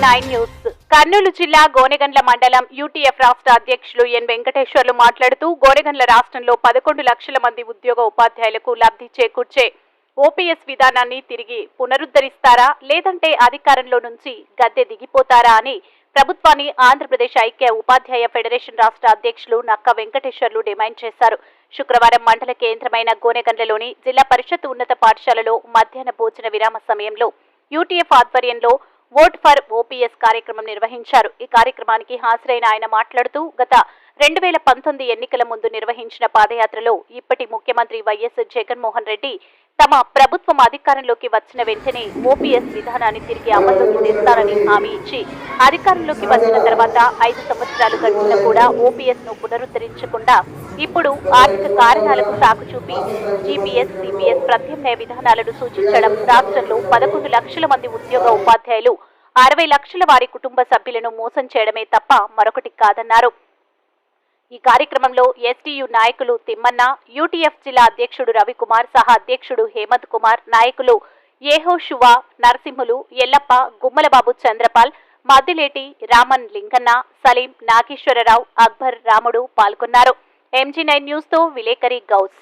News. Kurnool జిల్లా గోనెగండ్ల మండలం UTF రాష్ట్ర అధ్యక్షులు ఎన్ వెంకటేశ్వర్లు మాట్లాడుతూ గోనెగండ్ల రాష్ట్రంలో పదకొండు లక్షల మంది ఉద్యోగ ఉపాధ్యాయులకు లబ్ధి చేకూర్చే ఓపీఎస్ విధానాన్ని తిరిగి పునరుద్ధరిస్తారా లేదంటే అధికారంలో నుంచి గద్దె దిగిపోతారా అని ప్రభుత్వాన్ని ఆంధ్రప్రదేశ్ ఐక్య ఉపాధ్యాయ ఫెడరేషన్ రాష్ట్ర అధ్యక్షులు నక్క వెంకటేశ్వర్లు డిమాండ్ చేశారు. శుక్రవారం మండల కేంద్రమైన గోనెగండ్లలోని జిల్లా పరిషత్ ఉన్నత పాఠశాలలో మధ్యాహ్న భోజన విరామ సమయంలో యూటీఎఫ్ ఆధ్వర్యంలో ఓట్ ఫర్ ఓపీఎస్ కార్యక్రమం నిర్వహించారు. ఈ కార్యక్రమానికి హాజరైన ఆయన మాట్లాడుతూ గత రెండు వేల పంతొమ్మిది ఎన్నికల ముందు నిర్వహించిన పాదయాత్రలో ఇప్పటి ముఖ్యమంత్రి వైఎస్ జగన్మోహన్ రెడ్డి తమ ప్రభుత్వం అధికారంలోకి వచ్చిన వెంటనే ఓపీఎస్ విధానాన్ని తిరిగి అమల్లోకి తెస్తారని హామీ ఇచ్చి అధికారంలోకి వచ్చిన తర్వాత ఐదు సంవత్సరాలు గడిచినా కూడా ఓపీఎస్ను పునరుద్ధరించకుండా ఇప్పుడు ఆర్థిక కారణాలకు సాకు చూపి జీపీఎస్ సిపిఎస్ ప్రత్యామ్నాయ విధానాలను సూచించడం రాష్ట్రంలో పదకొండు లక్షల మంది ఉద్యోగ ఉపాధ్యాయులు అరవై లక్షల వారి కుటుంబ సభ్యులను మోసం చేయడమే తప్ప మరొకటి కాదన్నారు. ఈ కార్యక్రమంలో ఎస్టీయు నాయకులు తిమ్మన్న యూటీఎఫ్ జిల్లా అధ్యక్షుడు రవికుమార్ సహా అధ్యక్షుడు హేమంత్ కుమార్ నాయకులు ఏహోషువా నరసింహులు ఎల్లప్ప గుమ్మలబాబు చంద్రపాల్ మద్దిలేటి రామన్ లింగన్న సలీం నాగేశ్వరరావు అక్బర్ రాముడు పాల్గొన్నారు. ఎంజీ నైన్ న్యూస్తో విలేకరి గౌస్.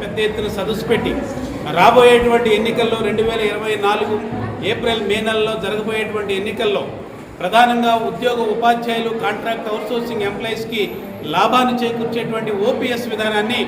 పెద్ద ఎత్తున సదస్సు పెట్టి రాబోయేటువంటి ఎన్నికల్లో రెండు వేల ఇరవై నాలుగు ఏప్రిల్ మే నెలలో జరగబోయేటువంటి ఎన్నికల్లో ప్రధానంగా ఉద్యోగ ఉపాధ్యాయులు కాంట్రాక్ట్ అవుట్సోర్సింగ్ ఎంప్లాయీస్కి లాభాన్ని చేకూర్చేటువంటి ఓపీఎస్ విధానాన్ని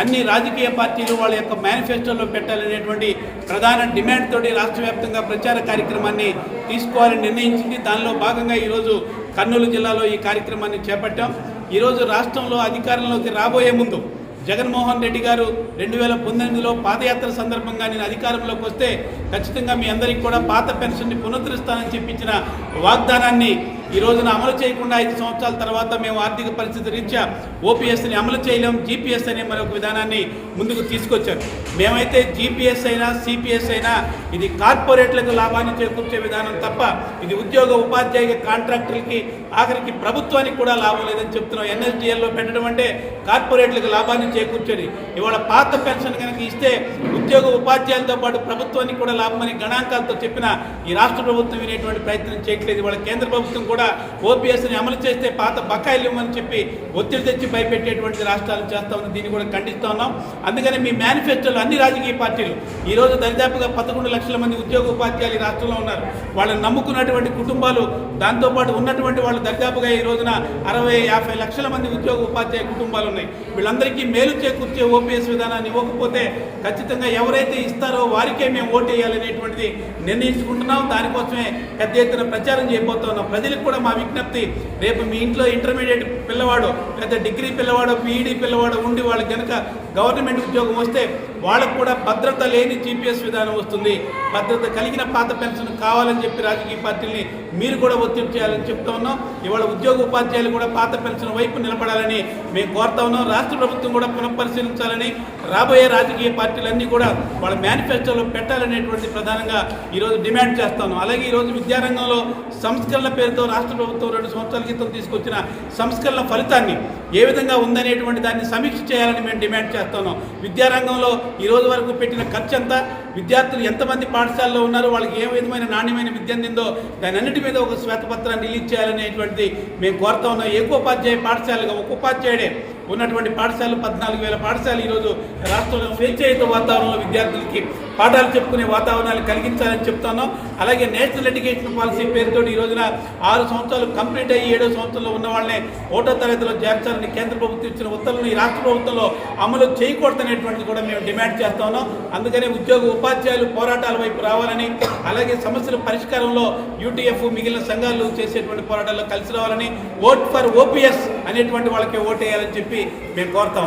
అన్ని రాజకీయ పార్టీలు వాళ్ళ యొక్క మేనిఫెస్టోలో పెట్టాలనేటువంటి ప్రధాన డిమాండ్ తోటి రాష్ట్ర వ్యాప్తంగా ప్రచార కార్యక్రమాన్ని తీసుకోవాలని నిర్ణయించింది. దానిలో భాగంగా ఈరోజు కర్నూలు జిల్లాలో ఈ కార్యక్రమాన్ని చేపట్టాం. ఈరోజు రాష్ట్రంలో అధికారంలోకి రాబోయే ముందు జగన్మోహన్ రెడ్డి గారు రెండు వేల పంతొమ్మిదిలో పాదయాత్ర సందర్భంగా నేను అధికారంలోకి వస్తే ఖచ్చితంగా మీ అందరికీ కూడా పాత పెన్షన్ని పునరుద్ధరిస్తానని చెప్పించిన వాగ్దానాన్ని ఈ రోజున అమలు చేయకుండా ఐదు సంవత్సరాల తర్వాత మేము ఆర్థిక పరిస్థితి రీత్యా ఓపీఎస్ని అమలు చేయలేం జీపీఎస్ అనే మరొక విధానాన్ని ముందుకు తీసుకొచ్చారు. మేమైతే జీపీఎస్ అయినా సిపిఎస్ అయినా ఇది కార్పొరేట్లకు లాభాన్ని చేకూర్చే విధానం తప్ప ఇది ఉద్యోగ ఉపాధ్యాయ కాంట్రాక్టర్కి ఆఖరికి ప్రభుత్వానికి కూడా లాభం లేదని చెప్తున్నాం. ఎన్ఎస్డిఎల్లో పెట్టడం అంటే కార్పొరేట్లకు లాభాన్ని చేకూర్చేది. ఇవాళ పాత పెన్షన్ కనుక ఇస్తే ఉద్యోగ ఉపాధ్యాయులతో పాటు ప్రభుత్వానికి కూడా లాభమని గణాంకాలతో చెప్పిన ఈ రాష్ట్ర ప్రభుత్వం వినేటువంటి ప్రయత్నం చేయట్లేదు. ఇవాళ కేంద్ర ప్రభుత్వం కూడా ఓపీఎస్ని అమలు చేస్తే పాత బకాయిలు ఇవ్వమని చెప్పి ఒత్తిడి తెచ్చి భయపెట్టేటువంటి రాష్ట్రాలు చేస్తా దీన్ని కూడా ఖండిస్తూ ఉన్నాం. అందుకని మీ మేనిఫెస్టోలో అన్ని రాజకీయ పార్టీలు ఈ రోజు దరిదాపుగా పదకొండు లక్షల మంది ఉద్యోగ ఉపాధ్యాయులు రాష్ట్రంలో ఉన్నారు. వాళ్ళని నమ్ముకున్నటువంటి కుటుంబాలు దాంతోపాటు ఉన్నటువంటి వాళ్ళు దరిదాపుగా ఈ రోజున అరవై యాభై లక్షల మంది ఉద్యోగ ఉపాధ్యాయ కుటుంబాలు ఉన్నాయి. వీళ్ళందరికీ మేలు చేకూర్చే ఓపీఎస్ విధానాన్ని ఇవ్వకపోతే ఖచ్చితంగా ఎవరైతే ఇస్తారో వారికే మేము ఓటు వేయాలనేటువంటిది నిర్ణయించుకుంటున్నాం. దానికోసమే పెద్ద ఎత్తున ప్రచారం చేయబోతున్నాం. ప్రజలకు కూడా మా విజ్ఞప్తి రేపు మీ ఇంట్లో ఇంటర్మీడియట్ పిల్లవాడు లేదా డిగ్రీ పిల్లవాడు పీఈడీ పిల్లవాడు ఉండి వాళ్ళకి కనుక గవర్నమెంట్ ఉద్యోగం వస్తే వాళ్ళకు కూడా భద్రత లేని జీపీఎస్ విధానం వస్తుంది. భద్రత కలిగిన పాత పెన్షన్ కావాలని చెప్పి రాజకీయ పార్టీల్ని మీరు కూడా ఒత్తిడి చేయాలని చెప్తా ఉన్నాం. ఇవాళ ఉద్యోగ ఉపాధ్యాయులు కూడా పాత పెన్షన్ వైపు నిలబడాలని మేము కోరుతా ఉన్నాం. రాష్ట్ర ప్రభుత్వం కూడా పునఃపరిశీలించాలని రాబోయే రాజకీయ పార్టీలన్నీ కూడా వాళ్ళ మేనిఫెస్టోలో పెట్టాలనేటువంటి ప్రధానంగా ఈరోజు డిమాండ్ చేస్తా ఉన్నాం. అలాగే ఈరోజు విద్యారంగంలో సంస్కరణల పేరుతో రాష్ట్ర ప్రభుత్వం రెండు సంవత్సరాల క్రితం తీసుకొచ్చిన సంస్కరణల ఫలితాన్ని ఏ విధంగా ఉందనేటువంటి దాన్ని సమీక్ష చేయాలని మేము డిమాండ్ చేస్తున్నాం విద్యారంగంలో ఈ రోజు వరకు పెట్టిన ఖర్చు ఎంత? విద్యార్థులు ఎంతమంది పాఠశాలలో ఉన్నారో? వాళ్ళకి ఏ విధమైన నాణ్యమైన విద్య అందిందో దాని అన్నిటి మీద ఒక శ్వేతపత్రాన్ని రిలీజ్ చేయాలనేటువంటిది మేము కోరుతా ఉన్నాం. ఏకోపాధ్యాయ పాఠశాలగా ఒక ఉపాధ్యాయుడే ఉన్నటువంటి పాఠశాలలు పద్నాలుగు వేల పాఠశాలలు ఈరోజు రాష్ట్రంలో స్వేచ్ఛయుత వాతావరణంలో విద్యార్థులకి పాఠాలు చెప్పుకునే వాతావరణాలు కలిగించాలని చెప్తున్నాం. అలాగే నేషనల్ ఎడ్యుకేషన్ పాలసీ పేరుతో ఈ రోజున ఆరు సంవత్సరాలు కంప్లీట్ అయ్యి ఏడో సంవత్సరంలో ఉన్న వాళ్ళని ఒకటో తరగతిలో చేర్చాలని కేంద్ర ప్రభుత్వం ఇచ్చిన ఉత్తర్వులను ఈ రాష్ట్ర ప్రభుత్వంలో అమలు చేయకూడదనేటువంటిది కూడా మేము డిమాండ్ చేస్తా ఉన్నాం. అందుకనే ఉద్యోగ ఉపాధ్యాయులు పోరాటాల వైపు రావాలని అలాగే సమస్యల పరిష్కారంలో యూటీఎఫ్ మిగిలిన సంఘాలు చేసేటువంటి పోరాటాల్లో కలిసి రావాలని ఓట్ ఫర్ ఓపీఎస్ అనేటువంటి వాళ్ళకి ఓటేయాలని చెప్పి చెప్పి మేము కోరుతా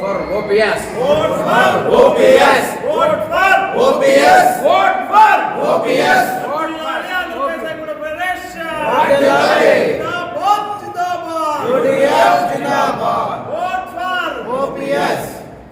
for OPS. Vote for OPS. Vote for OPS. Vote for OPS.